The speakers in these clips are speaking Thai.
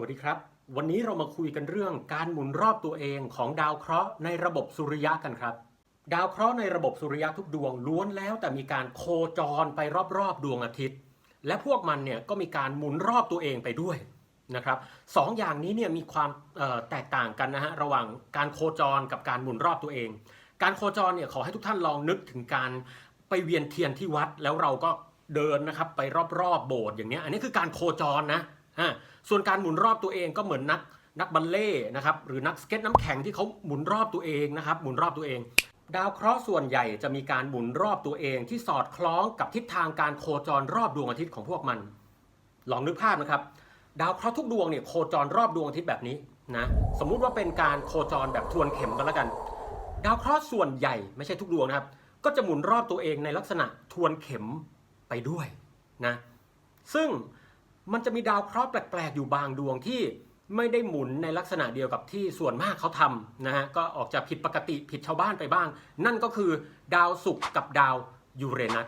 วัสดีครับ วันนี้เรามาคุยกันเรื่องการหมุนรอบตัวเองของดาวเคราะห์ในระบบสุริยะกันครับ ดาวเคราะห์ในระบบสุริยะทุกดวงล้วนแล้วแต่มีการโคจรไปรอบๆดวงอาทิตย์ และพวกมันเนี่ยก็มีการหมุนรอบตัวเองไปด้วยนะครับสองอย่างนี้เนี่ยมีความแตกต่างกันนะฮะระหว่างการโคจรกับการหมุนรอบตัวเอง การโคจรเนี่ยขอให้ทุกท่านลองนึกถึงการไปเวียนเทียนที่วัดแล้วเราก็เดินนะครับไปรอบๆโบสถ์อย่างเนี้ยอันนี้คือการโคจรนะ ส่วนการหมุนรอบตัวเองก็เหมือนนักนักบัลเล่นะครับหรือนักสเก็ตน้ำแข็งที่เขาหมุนรอบตัวเองนะครับหมุนรอบตัวเอง ดาวเคราะห์ส่วนใหญ่จะมีการหมุนรอบตัวเองที่สอดคล้องกับทิศทางการโคจรรอบดวงอาทิตย์ของพวกมัน ลองนึกภาพนะครับ ดาวเคราะห์ทุกดวงเนี่ยโคจรรอบดวงอาทิตย์แบบนี้นะสมมุติว่าเป็นการโคจรแบบทวนเข็มกันแล้วกัน ดาวเคราะห์ส่วนใหญ่ไม่ใช่ทุกดวงนะครับ ก็จะหมุนรอบตัวเองในลักษณะทวนเข็มไปด้วยนะซึ่ง มันจะมีดาวเคราะห์แปลกๆ อยู่บางดวงที่ไม่ได้หมุนในลักษณะเดียวกับที่ส่วนมากเขาทำนะฮะก็ออกจะผิดปกติผิดชาวบ้านไปบ้าง นั่นก็คือดาวศุกร์กับดาวยูเรนัส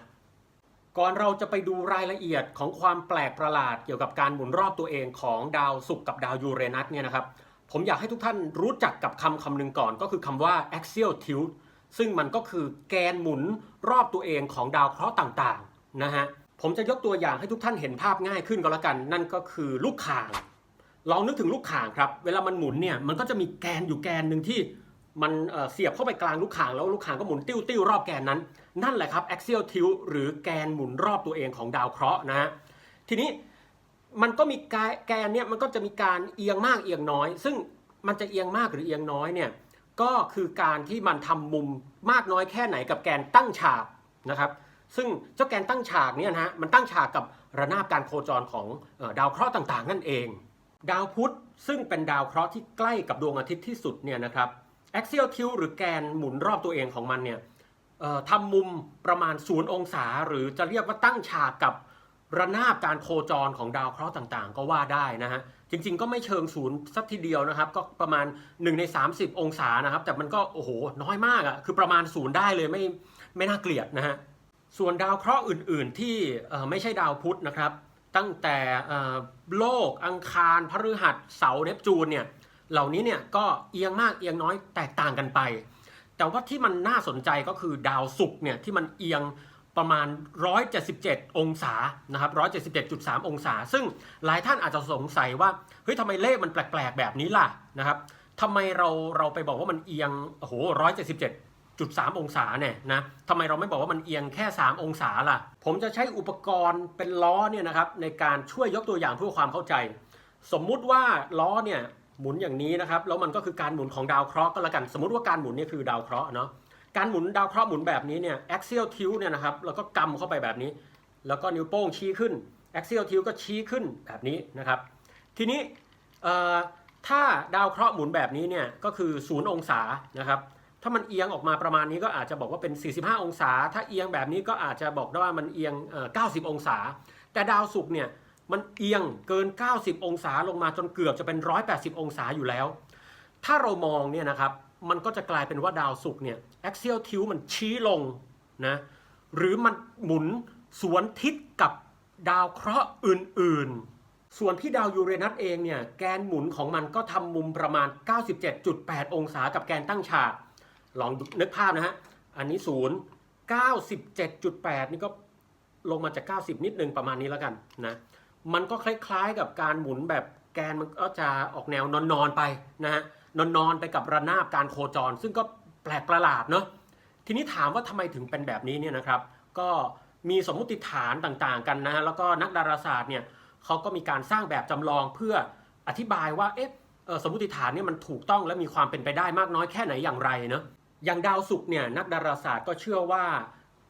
ก่อนเราจะไปดูรายละเอียดของความแปลกประหลาดเกี่ยวกับการหมุนรอบตัวเองของดาวศุกร์กับดาวยูเรนัสเนี่ยนะครับผมอยากให้ทุกท่านรู้จักกับคำคำหนึ่งก่อนก็คือคำว่า axial tilt ซึ่งมันก็คือแกนหมุนรอบตัวเองของดาวเคราะห์ต่างๆนะฮะ ผมจะยกตัวอย่างให้ทุกท่านเห็นภาพง่ายขึ้นก็แล้วกัน นั่นก็คือลูกข่างลองนึกถึงลูกข่างครับ เวลามันหมุนเนี่ยมันก็จะมีแกนอยู่แกนหนึ่งที่มันเสียบเข้าไปกลางลูกข่างแล้วลูกข่างก็หมุนติ้วติ้วๆรอบแกนนั้น นั่นแหละครับ axial tilt หรือแกนหมุนรอบตัวเองของดาวเคราะห์นะฮะทีนี้มันก็มีกายแกนเนี่ยมันก็จะมีการเอียงมากเอียงน้อย ซึ่งมันจะเอียงมากหรือเอียงน้อยเนี่ยก็คือการที่มันทำมุมมากน้อยแค่ไหนกับแกนตั้งฉากนะครับ ซึ่งเจ้าแกนตั้งฉากเนี่ยนะฮะมันตั้งฉากกับระนาบการโคจรของดาวเคราะห์ต่างๆ นั่นเอง ดาวพุธซึ่งเป็นดาวเคราะห์ที่ใกล้กับดวงอาทิตย์ที่สุดเนี่ยนะครับ axial tilt หรือแกนหมุนรอบตัวเองของมันเนี่ยทำมุมประมาณ0องศา หรือจะเรียกว่าตั้งฉากกับระนาบการโคจรของดาวเคราะห์ต่างๆ ก็ว่าได้นะฮะจริงๆ ก็ไม่เชิงศูนย์สักทีเดียวนะครับ ก็ประมาณ1ใน30 องศานะครับ แต่มันก็โอ้โหน้อยมากอะ่ะคือประมาณศูนย์ได้เลยไม่ไม่น่าเกลียดนะฮะ ส่วนดาวเคราะห์อื่น ๆ ที่ไม่ใช่ดาวพุธนะครับ ตั้งแต่โลกอังคารพฤหัสเสาร์เนปจูนเนี่ยเหล่านี้เนี่ยก็เอียงมากเอียงน้อยแตกต่างกันไป แต่ว่าที่มันน่าสนใจก็คือดาวศุกร์เนี่ยที่มันเอียงประมาณ 177 องศานะครับ 177.3 องศา ซึ่งหลายท่านอาจจะสงสัยว่าเฮ้ยทำไมเลขมันแปลก ๆ แบบนี้ล่ะนะครับทำไมเราเราไปบอกว่ามันเอียงโอ้โห 3 องศาเนี่ยนะทำไมเราไม่บอกว่ามันเอียงแค่ 3 องศาล่ะ ผมจะใช้อุปกรณ์เป็นล้อเนี่ยนะครับในการช่วยยกตัวอย่างเพื่อความเข้าใจ สมมุติว่าล้อเนี่ยหมุนอย่างนี้นะครับแล้วมันก็คือการหมุนของดาวเคราะห์ก็แล้วกัน สมมติว่าการหมุนเนี่ยคือดาวเคราะห์เนาะการหมุนดาวเคราะห์หมุนแบบนี้เนี่ย axial tilt เนี่ยนะครับแล้วก็กำเข้าไปแบบนี้ แล้วก็นิ้วโป้งชี้ขึ้น axial tilt ก็ชี้ขึ้นแบบนี้นะครับ ทีนี้ถ้าดาวเคราะห์หมุนแบบนี้เนี่ยก็คือ 0 องศานะครับ ถ้ามันเอียงออกมาประมาณนี้ก็อาจจะบอกว่าเป็น 45 องศา ถ้าเอียงแบบนี้ก็อาจจะบอกได้ว่ามันเอียงเอ่อ90 องศา แต่ดาวศุกร์เนี่ยมันเอียงเกิน 90 องศาลงมาจนเกือบจะเป็น 180 องศาอยู่แล้ว ถ้าเรามองเนี่ยนะครับ มันก็จะกลายเป็นว่าดาวศุกร์เนี่ย axial tilt มันชี้ลงนะ หรือมันหมุนสวนทิศกับดาวเคราะห์อื่นๆ ส่วนที่ดาวยูเรนัสเองเนี่ย แกนหมุนของมันก็ทำมุมประมาณ 97.8 องศากับแกนตั้งฉาก ลองนึกภาพนะฮะ อันนี้ศูนย์97.8นี่ก็ลงมาจาก 90 นิดนึงประมาณนี้แล้วกันนะ มันก็คล้ายๆกับการหมุนแบบแกนมันก็จะออกแนวนอนๆไปนะฮะ นอนๆไปกับระนาบการโคจร ซึ่งก็แปลกประหลาดเนาะ ทีนี้ถามว่าทำไมถึงเป็นแบบนี้เนี่ยนะครับ ก็มีสมมติฐานต่างๆกันนะฮะ แล้วก็นักดาราศาสตร์เนี่ยเขาก็มีการสร้างแบบจำลองเพื่ออธิบายว่าเอ๊ะเอ่อสมมติฐานเนี่ยมันถูกต้องและมีความเป็นไปได้มากน้อยแค่ไหนอย่างไรเนาะ อย่างดาวศุกร์เนี่ยนักดาราศาสตร์ก็เชื่อว่า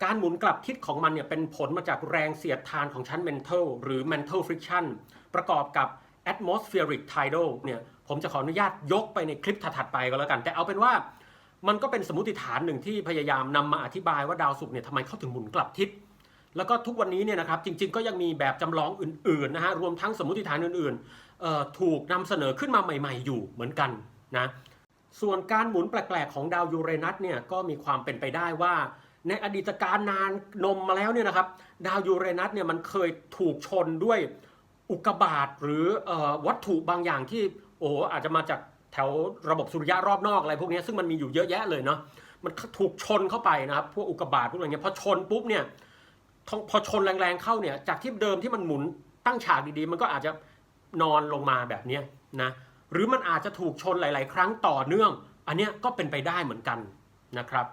การหมุนกลับทิศของมันเนี่ยเป็นผลมาจากแรงเสียดทานของชั้น mental หรือ mental friction ประกอบกับ atmospheric tidal เนี่ยผมจะขออนุญาตยกไปในคลิปถัดๆไปก็แล้วกัน แต่เอาเป็นว่ามันก็เป็นสมมติฐานหนึ่งที่พยายามนำมาอธิบายว่าดาวศุกร์เนี่ยทำไมเขาถึงหมุนกลับทิศ แล้วก็ทุกวันนี้เนี่ยนะครับจริงๆ ก็ยังมีแบบจำลองอื่นๆนะฮะรวมทั้งสมมติฐานอื่นๆถูกนำเสนอขึ้นมาใหม่ ๆ อยู่เหมือนกันนะ ส่วนการหมุนแปลกๆของดาวยูเรนัสเนี่ยก็มีความเป็นไปได้ว่า ในอดีตการนานนมมาแล้วเนี่ยนะครับ ดาวยูเรนัสเนี่ยมันเคยถูกชนด้วยอุกกาบาตหรืออวัตถุบางอย่างที่โอ้อาจจะมาจากแถวระบบสุริยะรอบนอกอะไรพวกนี้ซึ่งมันมีอยู่เยอะแยะเลยเนาะมันถูกชนเข้าไปนะครับพวกอุกกาบาตพวกอะไรเงี้ยพอชนปุ๊บเนี่ยพอชนแรงๆเข้าเนี่ยจากที่เดิมที่มันหมุนตั้งฉากดีๆ มันก็อาจจะนอนลงมาแบบนี้นะ หรือมันอาจจะถูกชนหลาย ๆ ครั้งต่อเนื่อง อันเนี้ยก็เป็นไปได้เหมือนกันนะครับ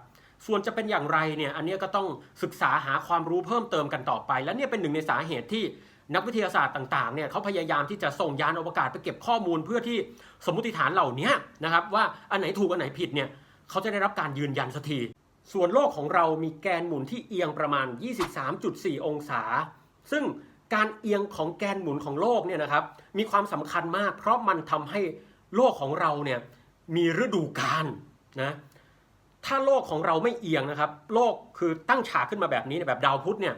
ส่วนจะเป็นอย่างไรเนี่ยอันเนี้ยก็ต้องศึกษาหาความรู้เพิ่มเติมกันต่อไป และเนี่ยเป็นหนึ่งในสาเหตุที่นักวิทยาศาสตร์ต่างๆ เนี่ยเขาพยายามที่จะส่งยานอวกาศไปเก็บข้อมูลเพื่อที่สมมติฐานเหล่านี้นะครับว่าอันไหนถูกอันไหนผิดเนี่ยเขาจะได้รับการยืนยันสักที ส่วนโลกของเรามีแกนหมุนที่เอียงประมาณ 23.4 องศา ซึ่ง การเอียงของแกนหมุนของโลกเนี่ยนะครับมีความสำคัญมาก เพราะมันทำให้โลกของเราเนี่ยมีฤดูกาลนะถ้าโลกของเราไม่เอียงนะครับ โลกคือตั้งฉากขึ้นมาแบบนี้แบบดาวพุธเนี่ย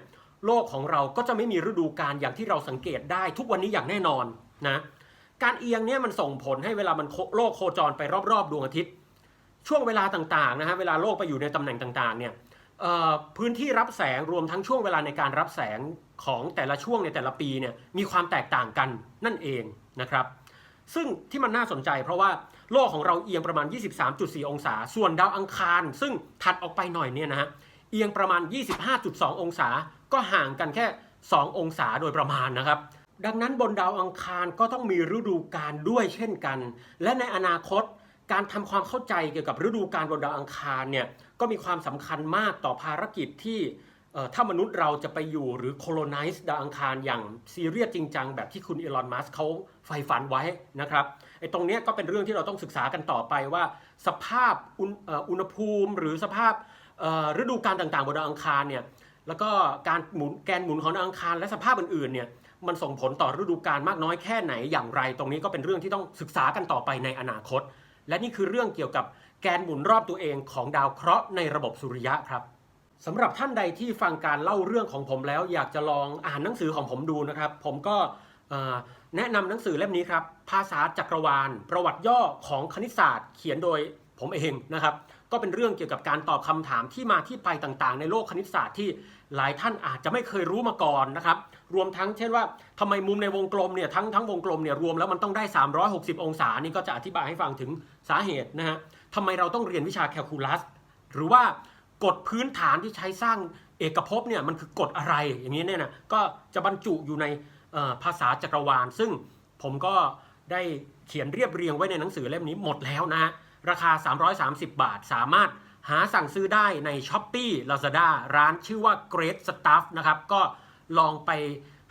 โลกของเราก็จะไม่มีฤดูกาลอย่างที่เราสังเกตได้ทุกวันนี้อย่างแน่นอนนะการเอียงเนี่ยมันส่งผลให้เวลามันโลกโคจรไปรอบๆ ดวงอาทิตย์ ช่วงเวลาต่างๆนะฮะเวลาโลกไปอยู่ในตำแหน่งต่างๆเนี่ย พื้นที่รับแสงรวมทั้งช่วงเวลาในการรับแสงของแต่ละช่วงในแต่ละปีเนี่ยมีความแตกต่างกันนั่นเองนะครับ ซึ่งที่มันน่าสนใจเพราะว่าโลกของเราเอียงประมาณ 23.4 องศา ส่วนดาวอังคาร ซึ่งถัดออกไปหน่อยเนี่ยนะฮะเอียงประมาณ 25.2 องศา ก็ห่างกันแค่ 2 องศาโดยประมาณนะครับ ดังนั้นบนดาวอังคารก็ต้องมีฤดูกาลด้วยเช่นกัน และในอนาคต การทำความเข้าใจเกี่ยวกับฤดูกาลบนดาวอังคารเนี่ยก็มีความสำคัญมากต่อภารกิจที่ถ้ามนุษย์เราจะไปอยู่หรือ colonize ดาวอังคารอย่างซีเรียสจริงจังแบบที่คุณอีลอนมัสก์เขาใฝ่ฝันไว้นะครับไอ้ตรงนี้ก็เป็นเรื่องที่เราต้องศึกษากันต่อไปว่า สภาพอุณหภูมิ หรือสภาพฤดูกาลต่างๆ บนดาวอังคารเนี่ยแล้วก็การหมุนแกนหมุนของดาวอังคารและสภาพอื่นๆเนี่ยมันส่งผลต่อฤดูกาลมากน้อยแค่ไหนอย่างไร ตรงนี้ก็เป็นเรื่องที่ต้องศึกษากันต่อไปในอนาคต และนี่คือเรื่องเกี่ยวกับแกนหมุนรอบตัวเองของดาวเคราะห์ในระบบสุริยะครับสำหรับท่านใดที่ฟังการเล่าเรื่องของผมแล้ว อยากจะลองอ่านหนังสือของผมดูนะครับ ผมก็แนะนำหนังสือเล่มนี้ครับ ภาษาจักรวาล ประวัติย่อของคณิตศาสตร์ เขียนโดยผมเองนะครับ ก็เป็นเรื่องเกี่ยวกับการตอบคำถามที่มาที่ไปต่างๆ ในโลกคณิตศาสตร์ที่หลายท่านอาจจะไม่เคยรู้มาก่อนนะครับ รวมทั้งเช่นว่าทำไมมุมในวงกลมเนี่ยทั้งทั้งวงกลมเนี่ยรวมแล้วมันต้องได้ 360 องศานี่ก็จะอธิบายให้ฟังถึงสาเหตุนะฮะทำไมเราต้องเรียนวิชาแคลคูลัส หรือว่ากฎพื้นฐานที่ใช้สร้างเอกภพเนี่ยมันคือกฎอะไรอย่างนี้เนี่ยนะก็จะบรรจุอยู่ในภาษาจักรวาล ซึ่งผมก็ได้เขียนเรียบเรียงไว้ในหนังสือเล่มนี้หมดแล้วนะฮะ ราคา 330 บาท สามารถหาสั่งซื้อได้ใน s h อ p e e Lazada ร้านชื่อว่า Great Stuff นะครับ ก็ลองไป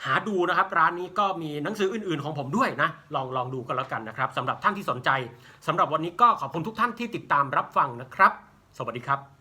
หาดูนะครับ ร้านนี้ก็มีหนังสืออื่น ๆ ของผมด้วยนะ ลองลองดูกันแล้วกันนะครับสำหรับท่านที่สนใจสำหรับวันนี้ก็ขอบคุณทุกท่านที่ติดตามรับฟังนะครับ สวัสดีครับ